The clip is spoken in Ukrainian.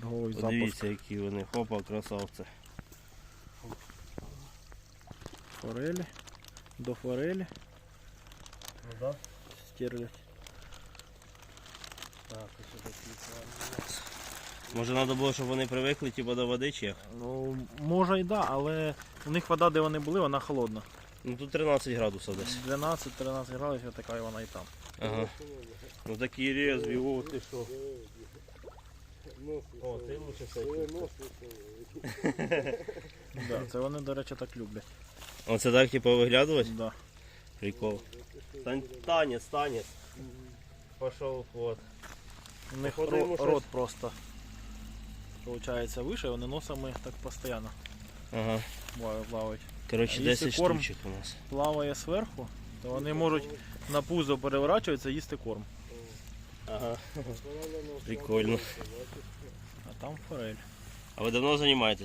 Черговий запуск. Подивіться, які вони. Хопа, красавці. Форелі. До форелі Ну да. стерлять. Так, ось такі Може треба було, щоб вони привикли типу, до води чи як? Ну, може й да, але у них вода, де вони були, вона холодна. Ну тут 13 градусів десь. 12-13 градусів така і вона і там. Ага. Ну такі резві, о, ти що. О, ти лучше всякий. Да, це вони, до речі, так люблять. Оце так, типу, виглядувати? Да. Прикол. Тан- Танець, танець. Пошов ход. У них Походу, ро- щось- рот просто получається вище, вони носами так постійно Ага. плавають- плавають. Коротше, А 10 корм? штучок у нас. Плаває зверху, то вони можуть на пузо переворачуватися їсти корм. Ага. Прикольно. Там форель. А ви давно займаєтесь?